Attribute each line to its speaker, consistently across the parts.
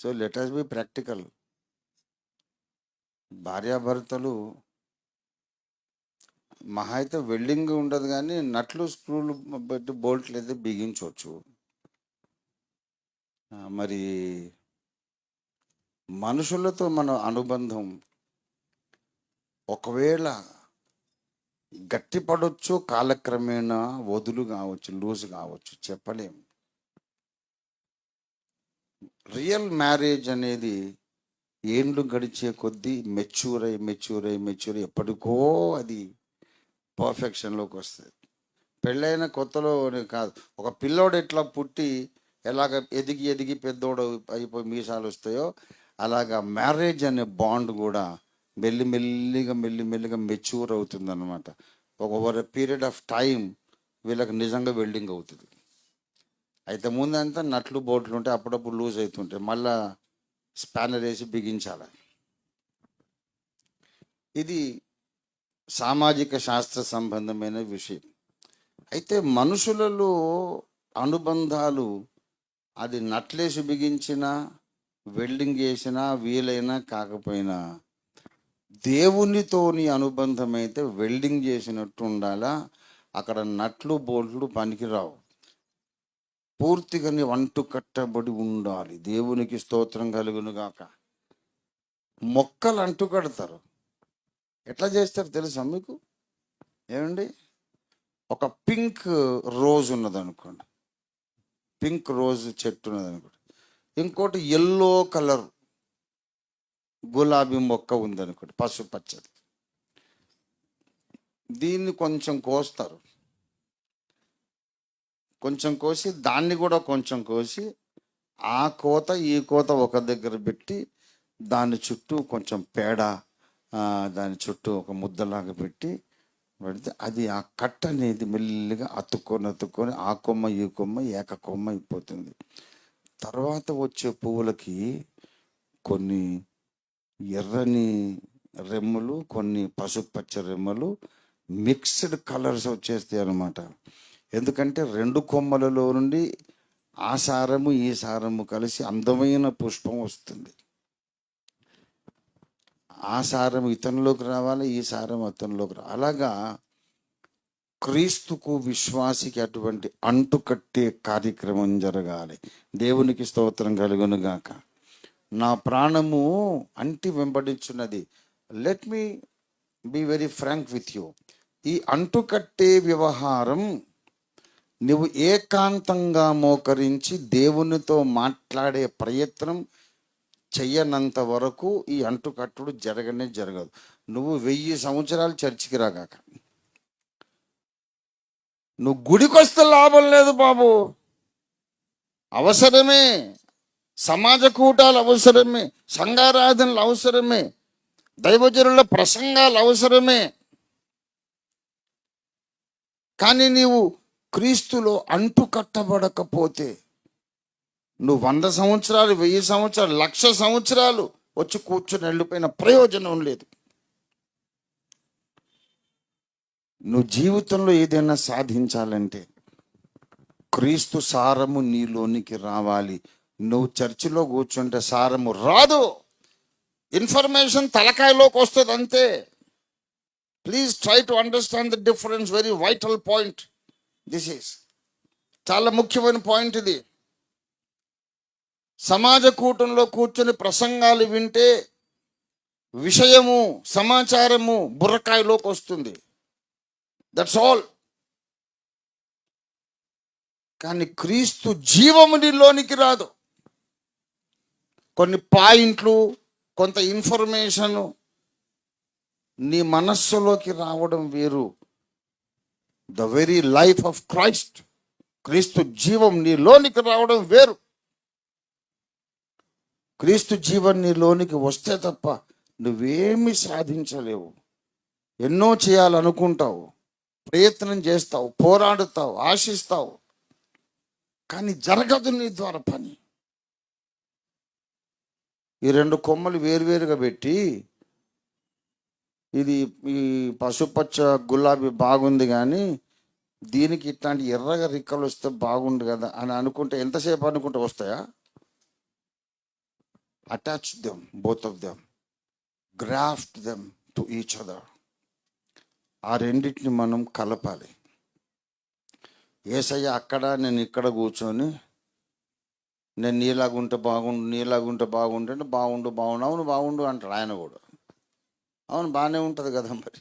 Speaker 1: So let us be practical. భార్యాభర్తలు మహా అయితే వెల్డింగ్ ఉండదు కానీ నట్లు స్క్రూలు పెట్టి బోల్ట్లు అయితే బిగించవచ్చు. మరి మనుషులతో మన అనుబంధం ఒకవేళ గట్టిపడవచ్చు కాలక్రమేణా వదులు కావచ్చు లూజ్ కావచ్చు చెప్పలేము. రియల్ మ్యారేజ్ అనేది ఏండ్లు గడిచే కొద్దీ మెచ్యూర్ అయి మెచ్యూర్ అయి మెచ్యూర్ ఎప్పటికో అది పర్ఫెక్షన్లోకి వస్తుంది. పెళ్ళైన కొత్తలో కాదు ఒక పిల్లోడు ఎట్లా పుట్టి ఎలాగ ఎదిగి ఎదిగి పెద్దోడు అయిపోయి మీసాలు వస్తాయో అలాగా మ్యారేజ్ అనే బాండ్ కూడా మెల్లి మెల్లిగా మెల్లి మెల్లిగా మెచ్యూర్ అవుతుంది అనమాట ఒక ఓవర్ పీరియడ్ ఆఫ్ టైం వీళ్ళకి నిజంగా వెల్డింగ్ అవుతుంది. అయితే ముందంతా నట్లు బోట్లు ఉంటే అప్పుడప్పుడు లూజ్ అవుతుంటాయి మళ్ళా స్పానర్ వేసి బిగించాలి. ఇది సామాజిక శాస్త్ర సంబంధమైన విషయం. అయితే మనుషులలో అనుబంధాలు అది నట్లేసి బిగించినా వెల్డింగ్ చేసినా వీలైనా కాకపోయినా దేవునితోని అనుబంధం అయితే వెల్డింగ్ చేసినట్టు ఉండాలా అక్కడ నట్లు బోల్ట్లు పనికిరావు. పూర్తిగా నీ అంటు కట్టబడి ఉండాలి. దేవునికి స్తోత్రం కలుగును గాక. మొక్కలు అంటు కడతారు. ఎట్లా చేస్తారు తెలుసా మీకు? ఏమండి? ఒక పింక్ రోజ్ ఉన్నది అనుకోండి పింక్ రోజ్ చెట్టు ఉన్నది అనుకోండి ఇంకోటి ఎల్లో కలర్ గులాబీ మొక్క ఉందనుకోండి పసుపచ్చది దీన్ని కొంచెం కోస్తారు. కొంచెం కోసి దాన్ని కూడా కొంచెం కోసి ఆ కోత ఈ కోత ఒక దగ్గర పెట్టి దాని చుట్టూ కొంచెం పేడ దాని చుట్టూ ఒక ముద్దలాగా పెట్టి పెడితే అది ఆ కట్ట అనేది మెల్లిగా అతుక్కొని అతుక్కొని ఆ కొమ్మ ఈ కొమ్మ ఏక కొమ్మ అయిపోతుంది. తర్వాత వచ్చే పువ్వులకి కొన్ని ఎర్రని రెమ్మలు కొన్ని పసుపచ్చ రెమ్మలు మిక్స్డ్ కలర్స్ వచ్చేస్తాయి అన్నమాట. ఎందుకంటే రెండు కొమ్మలలో నుండి ఆ సారము ఈ సారము కలిసి అందమైన పుష్పం వస్తుంది. ఆ సారం ఇతనిలోకి రావాలి ఈ సారం అతనిలోకి రావాలి అలాగా క్రీస్తుకు విశ్వాసికి అటువంటి అంటుకట్టే కార్యక్రమం జరగాలి. దేవునికి స్తోత్రం కలుగును గాక. నా ప్రాణము అంటి వెంబడించున్నది. Let me be very frank with you ఈ అంటుకట్టే వ్యవహారం నువ్వు ఏకాంతంగా మోకరించి దేవునితో మాట్లాడే ప్రయత్నం చెయ్యనంత వరకు ఈ అంటుకట్టుడు జరగనే జరగదు. నువ్వు వెయ్యి సంవత్సరాలు చర్చికి రాగాక. నువ్వు గుడికొస్తే లాభం లేదు బాబు. అవసరమే. సమాజ కూటాలు అవసరమే. సంఘారాధనలు అవసరమే. దైవజనుల ప్రసంగాలు అవసరమే. కానీ నీవు క్రీస్తులో అంటు కట్టబడకపోతే నువ్వు వంద సంవత్సరాలు వెయ్యి సంవత్సరాలు లక్ష సంవత్సరాలు వచ్చి కూర్చొని వెళ్ళిపోయిన ప్రయోజనం లేదు. నువ్వు జీవితంలో ఏదైనా సాధించాలంటే క్రీస్తు సారము నీలోనికి రావాలి. నువ్వు చర్చిలో కూర్చుంటే సారము రాదు. ఇన్ఫర్మేషన్ తలకాయలోకి వస్తుంది అంతే please try to understand the difference very vital point this is చాలా ముఖ్యమైన పాయింట్ ఇది. సమాజ కూటంలో కూర్చొని ప్రసంగాలు వింటే విషయము సమాచారము బుర్రకాయలోకి వస్తుంది. దట్స్ ఆల్ కానీ క్రీస్తు జీవము నీలోనికి రాదు. కొన్ని పాయింట్లు కొంత ఇన్ఫర్మేషన్ నీ మనస్సులోకి రావడం వేరు. The very life of Christ క్రీస్తు జీవం నీ లోనికి రావడం వేరు. క్రీస్తు జీవం నీలోనికి వస్తే తప్ప నువ్వేమి సాధించలేవు. ఎన్నో చేయాలనుకుంటావు. ప్రయత్నం చేస్తావు. పోరాడుతావు. ఆశిస్తావు. కానీ జరగదు నీ ద్వారా పని. ఈ రెండు కొమ్మలు వేరువేరుగా పెట్టి ఇది ఈ పసుపచ్చ గులాబీ బాగుంది కానీ దీనికి ఇట్లాంటి ఎర్రగా రిక్కలు వస్తే బాగుండు కదా అని అనుకుంటే ఎంతసేపు అనుకుంటే వస్తాయా? Attach them both of them graft them to each other ఆ రెండింటిని మనం కలపాలి. ఏసయ్య అక్కడ నేను ఇక్కడ కూర్చొని నేను నీలాగుంటే బాగుండు నీలాగుంటే బాగుండు అంటే బాగుండు బాగుండు అవును బాగుండు అంటాడు ఆయన కూడా. అవును బాగానే ఉంటుంది కదా మరి.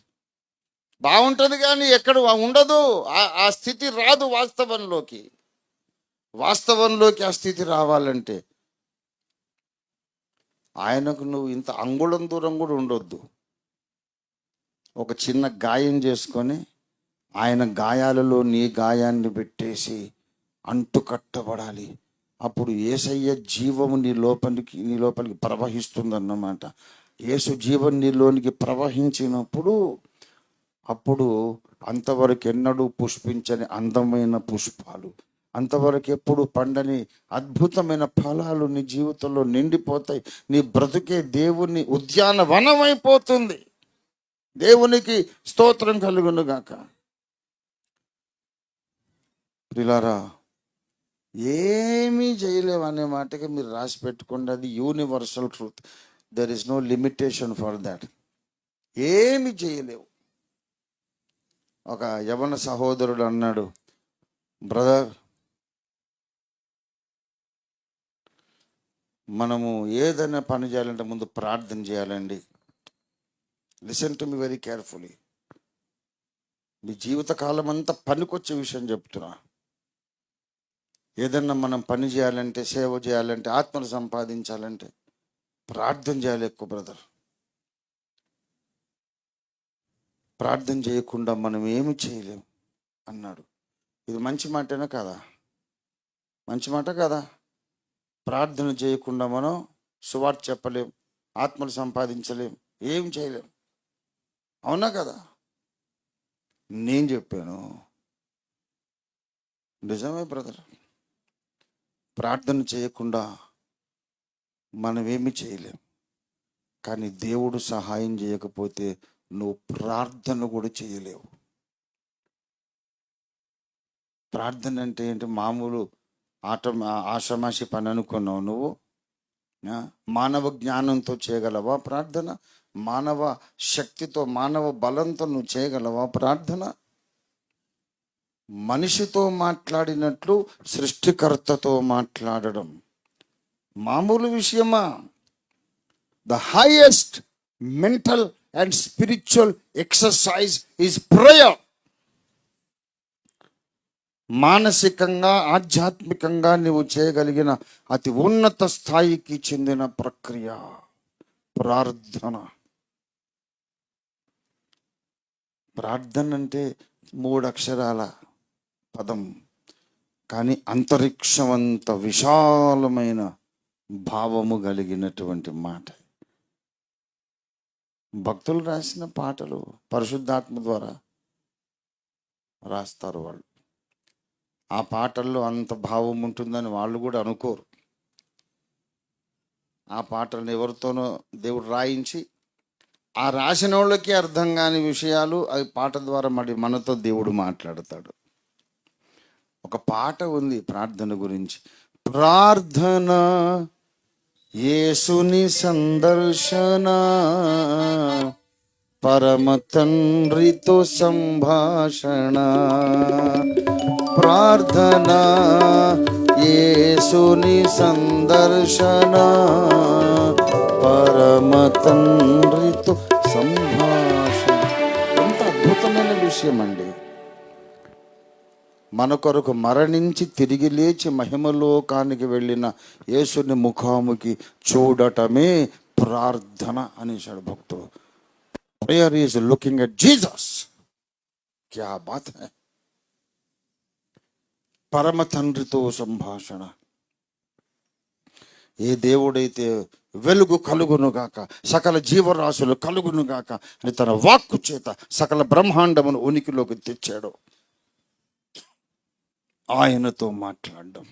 Speaker 1: బాగుంటుంది కానీ ఎక్కడ ఉండదు. ఆ- స్థితి రాదు వాస్తవంలోకి. వాస్తవంలోకి ఆ స్థితి రావాలంటే ఆయనకు నువ్వు ఇంత అంగుళం దూరం కూడా ఉండొద్దు. ఒక చిన్న గాయం చేసుకొని ఆయన గాయాలలో నీ గాయాన్ని పెట్టేసి అంటు కట్టబడాలి అప్పుడు ఏసయ్య జీవము నీ లోపలికి నీ లోపలికి ప్రవహిస్తుందన్నమాట. యేసు జీవన్ నీలోనికి ప్రవహించినప్పుడు అప్పుడు అంతవరకు ఎన్నడూ పుష్పించని అందమైన పుష్పాలు అంతవరకు ఎప్పుడు పండని అద్భుతమైన ఫలాలు నీ జీవితంలో నిండిపోతాయి. నీ బ్రతుకే దేవుని ఉద్యానవనం అయిపోతుంది దేవునికి స్తోత్రం కలుగునుగాక. ప్రిలారా ఏమీ చేయలేవు అనే మాటకి మీరు రాసి పెట్టుకోండి అది universal truth there is no limitation for that ఏమి చేయలేవు. ఒక యవన సహోదరుడు అన్నాడు బ్రదర్ మనము ఏదైనా పని చేయాలంటే ముందు ప్రార్థన చేయాలండి. Listen to me very carefully మీ జీవితకాలం అంతా పనికొచ్చే విషయం చెప్తున్నా. ఏదన్నా మనం పని చేయాలంటే సేవ చేయాలంటే ఆత్మను సంపాదించాలంటే ప్రార్థన చేయాలి ఎక్కువ బ్రదర్. ప్రార్థన చేయకుండా మనం ఏమి చేయలేం అన్నాడు. ఇది మంచి మాటేనా కదా? మంచి మాట కదా? ప్రార్థన చేయకుండా మనం సువార్త చెప్పలేం ఆత్మలు సంపాదించలేం ఏం చేయలేం. అవునా కదా? నేను చెప్పాను. నిజమే బ్రదర్. ప్రార్థన చేయకుండా మనమేమి చేయలేం. కానీ దేవుడు సహాయం చేయకపోతే నువ్వు ప్రార్థన కూడా చేయలేవు. ప్రార్థన అంటే ఏంటి? మామూలు ఆట ఆషమాషి పని అనుకున్నావు నువ్వు. మానవ జ్ఞానంతో చేయగలవా ప్రార్థన? మానవ శక్తితో మానవ బలంతో నువ్వు చేయగలవా ప్రార్థన? మనిషితో మాట్లాడినట్లు సృష్టికర్తతో మాట్లాడడం. మామూలు విషయమా? The highest mental and spiritual exercise is prayer మానసికంగా ఆధ్యాత్మికంగా నువ్వు చేయగలిగిన అతి ఉన్నత స్థాయికి చెందిన ప్రక్రియ ప్రార్థన. ప్రార్థన అంటే మూడు అక్షరాల పదం. కానీ అంతరిక్షమంత విశాలమైన భావము కలిగినటువంటి మాట. భక్తులు రాసిన పాటలు పరిశుద్ధాత్మ ద్వారా రాస్తారు వాళ్ళు. ఆ పాటల్లో అంత భావం ఉంటుందని వాళ్ళు కూడా అనుకోరు. ఆ పాటలను ఎవరితోనో దేవుడు రాయించి ఆ రాసిన వాళ్ళకి అర్థం కాని విషయాలు అవి పాట ద్వారా మరి మనతో దేవుడు మాట్లాడతాడు. ఒక పాట ఉంది ప్రార్థన గురించి. ప్రార్థన యేసుని సందర్శన పరమ తండ్రితో సంభాషణ ప్రార్థన యేసుని సందర్శన పరమ తండ్రితో సంభాషణ. ఎంత అద్భుతమైన విషయం అండి మన కొరకు మరణించి తిరిగి లేచి మహిమలోకానికి వెళ్ళిన యేసుని ముఖాముఖి చూడటమే ప్రార్థన అనేసాడు భక్తుడు. Prayer is looking at Jesus క్యా బాత్ హై. పరమ తండ్రితో సంభాషణ. ఏ దేవుడైతే వెలుగు కలుగును గాక సకల జీవరాశులు కలుగునుగాక అని తన వాక్కు చేత సకల బ్రహ్మాండమును ఉనికిలోకి తెచ్చాడు ఆయనతో మాట్లాడడం.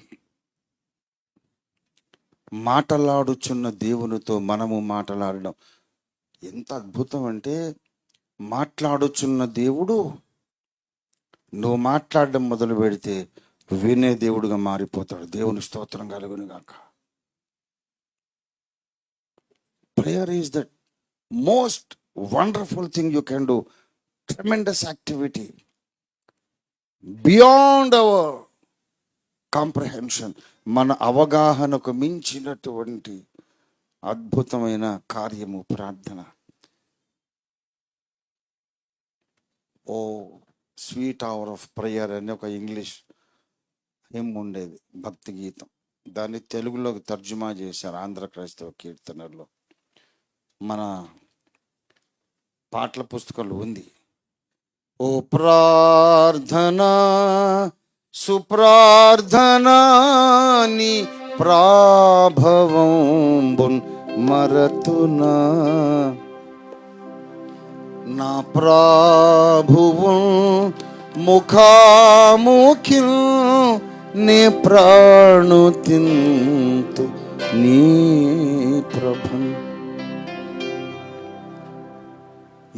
Speaker 1: మాటలాడుచున్న దేవునితో మనము మాట్లాడడం. ఎంత అద్భుతం అంటే మాట్లాడుచున్న దేవుడు నువ్వు మాట్లాడడం మొదలు పెడితే వినే దేవుడుగా మారిపోతాడు. దేవుని స్తోత్రం కలుగును గాక. Prayer is the most wonderful thing you can do Tremendous activity beyond our comprehension మన అవగాహనకు మించినటువంటి అద్భుతమైన కార్యము ప్రార్థన. O sweet hour of prayer అని ఒక ఇంగ్లీష్ హిమ్ ఉండేది భక్తి గీతం. దాన్ని తెలుగులోకి తర్జుమా చేశారు ఆంధ్ర క్రైస్తవ కీర్తనల్లో మన పాటల పుస్తకాలు ఉంది. ఓ ప్రార్థనా సుప్రార్థనాని ప్రాభవంబున్ మరతునా. నా ప్రాభువు ముఖాముఖి నే ప్రాణు తింతు నీ ప్రభం.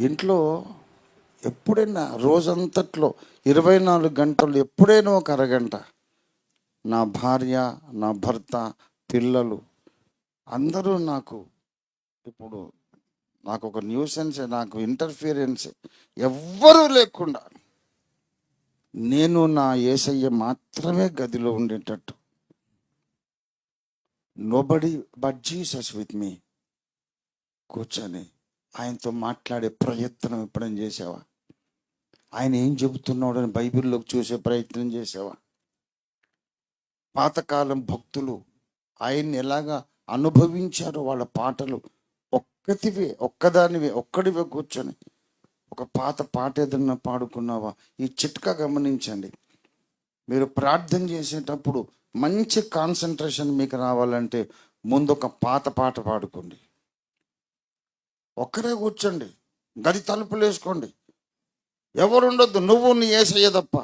Speaker 1: ఇంట్లో ఎప్పుడైనా రోజంతట్లో ఇరవై నాలుగు గంటలు ఎప్పుడైనా ఒక అరగంట. నా భార్య నా భర్త పిల్లలు అందరూ నాకు ఇప్పుడు నాకు ఒక న్యూసెన్స్ నాకు ఇంటర్ఫియరెన్స్ ఎవ్వరూ లేకుండా నేను నా ఏసయ్య మాత్రమే గదిలో ఉండేటట్టు. Nobody but Jesus with me కూర్చొని ఆయనతో మాట్లాడే ప్రయత్నం ఎప్పుడైనా చేసావా? ఆయన ఏం చెబుతున్నాడని బైబిల్లోకి చూసే ప్రయత్నం చేసావా పాతకాలం భక్తులు ఆయన్ని ఎలాగా అనుభవించారో వాళ్ళ పాటలు ఒక్కతివే ఒక్కదానివే ఒక్కడివే కూర్చొని. ఒక పాత పాట ఏదన్నా పాడుకున్నావా? ఈ చిట్కా గమనించండి. మీరు ప్రార్థన చేసేటప్పుడు మంచి కాన్సన్ట్రేషన్ మీకు రావాలంటే ముందు ఒక పాత పాట పాడుకోండి. ఒక్కరే కూర్చోండి. గది తలుపులు వేసుకోండి. ఎవరుండొద్దు. నువ్వు నీ ఏసయ్య తప్ప.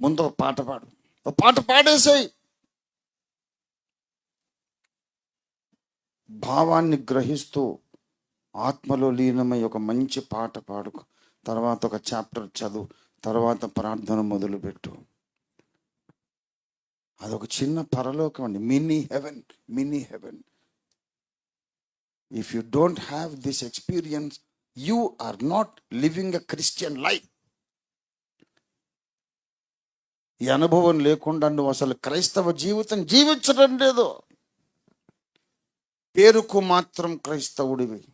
Speaker 1: ముందు ఒక పాట పాడు. ఒక పాట పాడేసేయి. భావాన్ని గ్రహిస్తూ ఆత్మలో లీనమై ఒక మంచి పాట పాడుకు. తర్వాత ఒక చాప్టర్ చదువు. తర్వాత ప్రార్థన మొదలుపెట్టు. అదొక చిన్న పరలోకం అండి. Mini heaven mini heaven. If you don't have this experience you are not living a Christian life ఈ అనుభవం లేకుండా నువ్వు అసలు క్రైస్తవ జీవితం జీవించడం లేదు. పేరుకు మాత్రం క్రైస్తవుడివి.